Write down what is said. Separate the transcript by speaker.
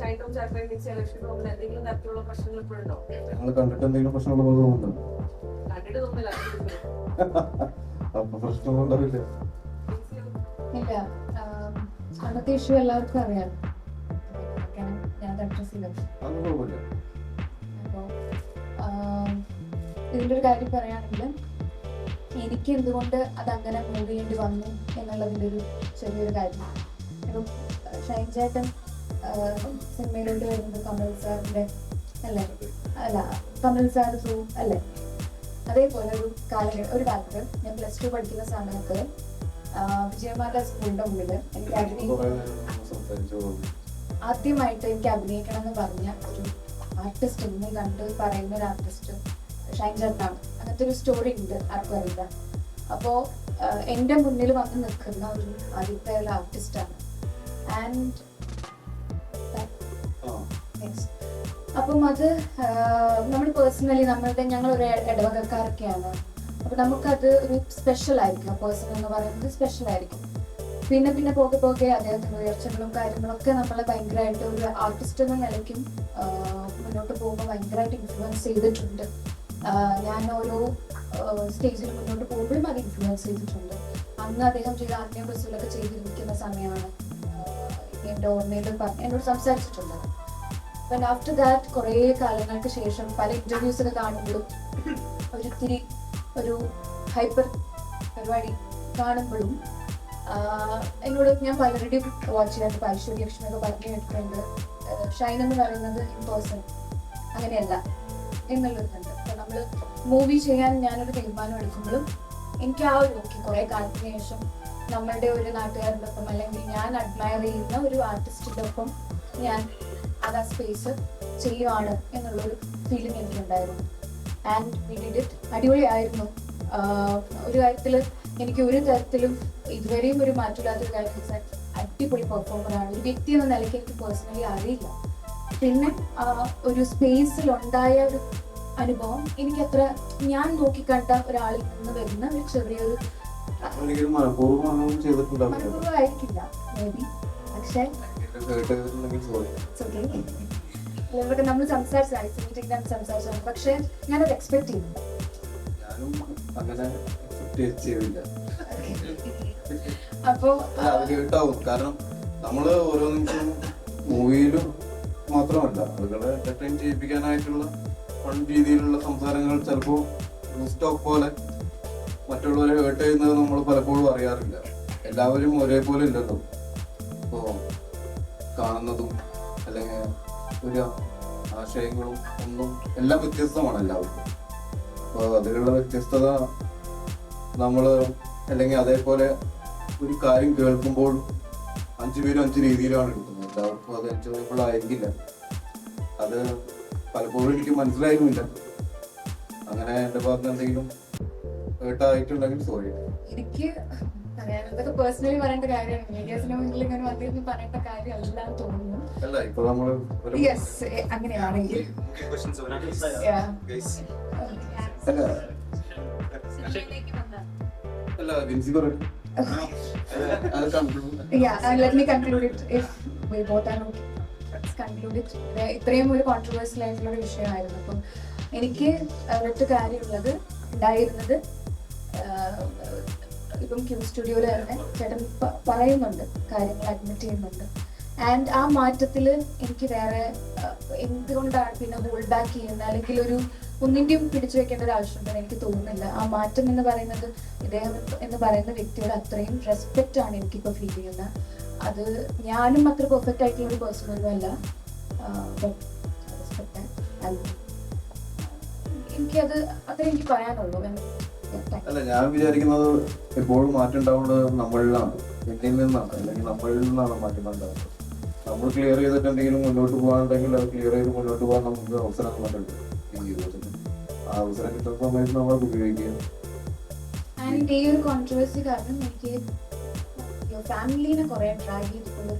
Speaker 1: ചാക്കോയും mix എന്തെങ്കിലും തരത്തിലുള്ള പ്രശ്നങ്ങൾ ഇപ്പോഴുണ്ടോ
Speaker 2: ഞങ്ങൾ കണ്ടിട്ട് എന്തെങ്കിലും പ്രശ്നമുള്ള തോന്നുന്നുണ്ടോ.
Speaker 1: കണ്ടിട്ട് തോന്നില്ല
Speaker 2: അപ്പൊ പ്രശ്നമൊന്നും ഉണ്ടാവില്ല?
Speaker 3: ഇല്ല അന്നത്തെ ഇഷ്യൂ എല്ലാവർക്കും അറിയാം. ഞാൻ അഡ്രസ് ഇതിന്റെ ഒരു കാര്യം പറയുകയാണെങ്കിൽ എനിക്ക് എന്തുകൊണ്ട് അത് അങ്ങനെ മൂവ് ചെയ്യേണ്ടി വന്നു എന്നുള്ളതിന്റെ ഒരു ചെറിയൊരു കാര്യം. ഇപ്പം ഷൈൻ ചേട്ടൻ സിനിമയിലോട്ട് വരുന്നത് കമൽ സാറിന്റെ അല്ലേ? അല്ല കമൽ സാർ സൂ അല്ലേ? അതേപോലെ ഒരു കാല ഒരു കാലത്ത് ഞാൻ പ്ലസ് ടു പഠിക്കുന്ന സമയത്ത് വിജയമാല സ്കൂളിന്റെ മുമ്പിൽ എനിക്ക് ആദ്യമായിട്ട് എനിക്ക് അഭിനയിക്കണം എന്ന് പറഞ്ഞ ഒരു ആർട്ടിസ്റ്റ് ഇന്ന് കണ്ട് പറയുന്ന ഒരു ആർട്ടിസ്റ്റ് ഷൈൻ ചേട്ടനാണ്. അങ്ങനത്തെ ഒരു സ്റ്റോറി ഉണ്ട് ആർക്കും അറിയില്ല. അപ്പോൾ എന്റെ മുന്നിൽ വന്ന് നിൽക്കുന്ന ഒരു ആദ്യത്തെ ആർട്ടിസ്റ്റാണ് ആൻഡ് അപ്പം അത് നമ്മൾ പേഴ്സണലി നമ്മളുടെ ഞങ്ങൾ ഒരു ഇടവകക്കാരൊക്കെയാണ്. അപ്പം നമുക്കത് ഒരു സ്പെഷ്യൽ ആയിരിക്കും. ആ പേഴ്സൺ എന്ന് പറയുന്നത് സ്പെഷ്യൽ ആയിരിക്കും. പിന്നെ പിന്നെ പോകെ പോകെ അദ്ദേഹത്തിന്റെ ഉയർച്ചകളും കാര്യങ്ങളൊക്കെ നമ്മളെ ഭയങ്കരമായിട്ട് ഒരു ആർട്ടിസ്റ്റ് എന്ന നിലയ്ക്കും മുന്നോട്ട് പോകുമ്പോൾ ഭയങ്കരമായിട്ട് ഇൻഫ്ലുവൻസ് ചെയ്തിട്ടുണ്ട്. ഞാൻ ഓരോ സ്റ്റേജിൽ മുന്നോട്ട് പോകുമ്പോഴും അത് ഇൻഫ്ലുവൻസ് ചെയ്തിട്ടുണ്ട്. അന്ന് അദ്ദേഹം ചെയ്ത ആത്മീയ ബസ്സിലൊക്കെ ചെയ്തിരിക്കുന്ന സമയമാണ് എന്റെ ഓർമ്മയിൽ പറഞ്ഞ് എന്നോട് സംസാരിച്ചിട്ടുണ്ട്. ആഫ്റ്റർ ദാറ്റ് കുറേ കാലങ്ങൾക്ക് ശേഷം പല ഇന്റർവ്യൂസ് കാണുമ്പോഴും ഒരിത്തിരി ഒരു ഹൈപ്പർ പരിപാടി കാണുമ്പോഴും എന്നോട് ഞാൻ പലരുടെയും വാച്ച് ചെയ്യാറുണ്ട്. ഐശ്വര്യ ലക്ഷ്മിയൊക്കെ പറഞ്ഞു കേട്ടിട്ടുണ്ട്. ഷൈൻ എന്ന് പറയുന്നത് ഇൻ പേഴ്സൺ അങ്ങനെയല്ല. എന്നുള്ളതുണ്ട് അപ്പൊ നമ്മൾ മൂവി ചെയ്യാൻ ഞാനൊരു തീരുമാനം എടുക്കുമ്പോഴും എനിക്ക് ആ ഒരു ഓക്കെ കുറെ കാലത്തിന് ശേഷം നമ്മളുടെ ഒരു നാട്ടുകാരുടെ ഒപ്പം അല്ലെങ്കിൽ ഞാൻ അഡ്മയർ ചെയ്യുന്ന ഒരു ആർട്ടിസ്റ്റിന്റെ ഒപ്പം ഞാൻ അത് ആ സ്പേസ് ചെയ്യുവാണ് എന്നുള്ളൊരു ഫീലിംഗ് എനിക്കുണ്ടായിരുന്നു. ആൻഡ് വി ഡിഡ് ഇറ്റ് അടിപൊളിയായിരുന്നു. ഒരു കാര്യത്തിൽ എനിക്ക് ഒരു തരത്തിലും ഇതുവരെയും ഒരു മാറ്റമില്ലാത്തൊരു കാര്യം അടിപൊളി പെർഫോമറാണ് ഒരു വ്യക്തി എന്ന നിലയ്ക്ക് എനിക്ക് പേഴ്സണലി അറിയില്ല. പിന്നെ ഒരു സ്പേസിൽ ഉണ്ടായ ഒരു അനുഭവം എനിക്ക് അത്ര ഞാൻ നോക്കിക്കണ്ട ഒരാളിൽ നിന്ന് വരുന്ന ഒരു ചെറിയൊരു മനഃപൂർവമായിരിക്കില്ല മേ ബി പക്ഷേ നമ്മൾ പക്ഷേ ഞാനത് എക്സ്പെക്ട് ചെയ്യുന്നു
Speaker 2: ഞാനും അങ്ങനെ എക്സെപ്റ്റ് ചെയ്തില്ല.
Speaker 3: അപ്പോൾ
Speaker 2: അല്ല, അത് കേട്ടാവും. കാരണം നമ്മൾ ഓരോ നിമിഷവും മൂവിയിലും മാത്രമല്ല ആളുകളെ എന്റർടൈൻ ചെയ്യിപ്പിക്കാനായിട്ടുള്ള ഫൺ രീതിയിലുള്ള സംസാരങ്ങൾ ചിലപ്പോൾ സ്റ്റോക്ക് പോലെ മറ്റുള്ളവരെ ഹേർട്ട് ചെയ്യുന്നത് നമ്മൾ പലപ്പോഴും അറിയാറില്ല. എല്ലാവരും ഒരേപോലെ ഇല്ലല്ലോ. ഇപ്പോ കാണുന്നതും അല്ലെങ്കിൽ ഒരു ആശയങ്ങളും ഒന്നും എല്ലാം വ്യത്യസ്തമാണ് എല്ലാവർക്കും. അപ്പോൾ അതിലുള്ള വ്യത്യസ്തത നമ്മൾ അല്ലെങ്കിൽ അതേപോലെ ഒരു കാര്യം കേൾക്കുമ്പോൾ അഞ്ചു പേരും അഞ്ച് രീതിയിലാണ് എടുക്കുന്നത്. എല്ലാവർക്കും അത് എൻജോയബിൾ ആയിരിക്കില്ല അത് പലപ്പോഴും എനിക്ക് മനസ്സിലായിരുന്നില്ല. അങ്ങനെ എന്റെ ഭാഗത്ത് എന്തെങ്കിലും കേട്ടായിട്ടുണ്ടെങ്കിൽ സോറി
Speaker 3: എനിക്ക്
Speaker 2: അല്ല ഇപ്പൊ നമ്മൾ
Speaker 3: യെസ് അങ്ങനെയാണെങ്കിൽ.
Speaker 2: അല്ല. അല്ല വിൻസി പറയും.
Speaker 3: It. ഇത്രയും ഒരു കോൺട്രവേഴ്സ്യൽ ആയിട്ടുള്ള ഒരു വിഷയമായിരുന്നു. അപ്പം എനിക്ക് ഒരൊറ്റ കാര്യമുള്ളത് ഉണ്ടായിരുന്നത് ഇപ്പം ക്യൂ സ്റ്റുഡിയോയിൽ തന്നെ ചേട്ടൻ പറയുന്നുണ്ട് കാര്യങ്ങൾ അഡ്മിറ്റ് ചെയ്യുന്നുണ്ട്. ആൻഡ് ആ മാറ്റത്തിൽ എനിക്ക് വേറെ എന്തുകൊണ്ടാണ് പിന്നെ ഹോൾഡ് ബാക്ക് ചെയ്യുന്നത്? അല്ലെങ്കിൽ ഒരു ഒന്നിന്റെയും പിടിച്ചു വെക്കേണ്ട ഒരു ആവശ്യമുണ്ടെന്ന് എനിക്ക് തോന്നുന്നില്ല. ആ മാറ്റം എന്ന് പറയുന്നത് ഇദ്ദേഹം എന്ന് പറയുന്ന വ്യക്തിയോട് അത്രയും റെസ്പെക്റ്റ് ആണ് എനിക്കിപ്പോൾ ഫീൽ ചെയ്യുന്നത്. അത് ഞാനും അത്ര പെർഫെക്റ്റ് ആയിട്ടുള്ള ഒരു പേഴ്സൺ ഒന്നും അല്ല. എനിക്ക് എനിക്കത് അത്രേ എനിക്ക് പറയാനുള്ളൂ.
Speaker 2: അല്ല ഞാൻ വിചാരിക്കുന്നത് എപ്പോഴും മാറ്റം ഉണ്ടാവേണ്ടത് നമ്മളിലാണ്. എന്നിൽ നിന്നാണ്. അല്ലെങ്കിൽ നമ്മളിൽ നിന്നാണ് മാറ്റം ഉണ്ടാവുന്നത്. നമ്മൾ ക്ലിയർ ചെയ്തിട്ട് എന്തെങ്കിലും മുന്നോട്ട് പോകാനുണ്ടെങ്കിൽ അത് ക്ലിയർ ചെയ്ത് മുന്നോട്ട് പോകാൻ നമുക്ക് ഈ ജീവിതത്തിൽ. ആ അവസരം കിട്ടുന്ന സമയത്ത് നമ്മൾ ഉപയോഗിക്കുക.
Speaker 3: ആൻഡ് ഈ ഒരു കോൺട്രവേഴ്സി കാരണം എനിക്ക് ഫാമിലീനെ കുറെ ഡ്രാഗ് ചെയ്തിട്ടുള്ള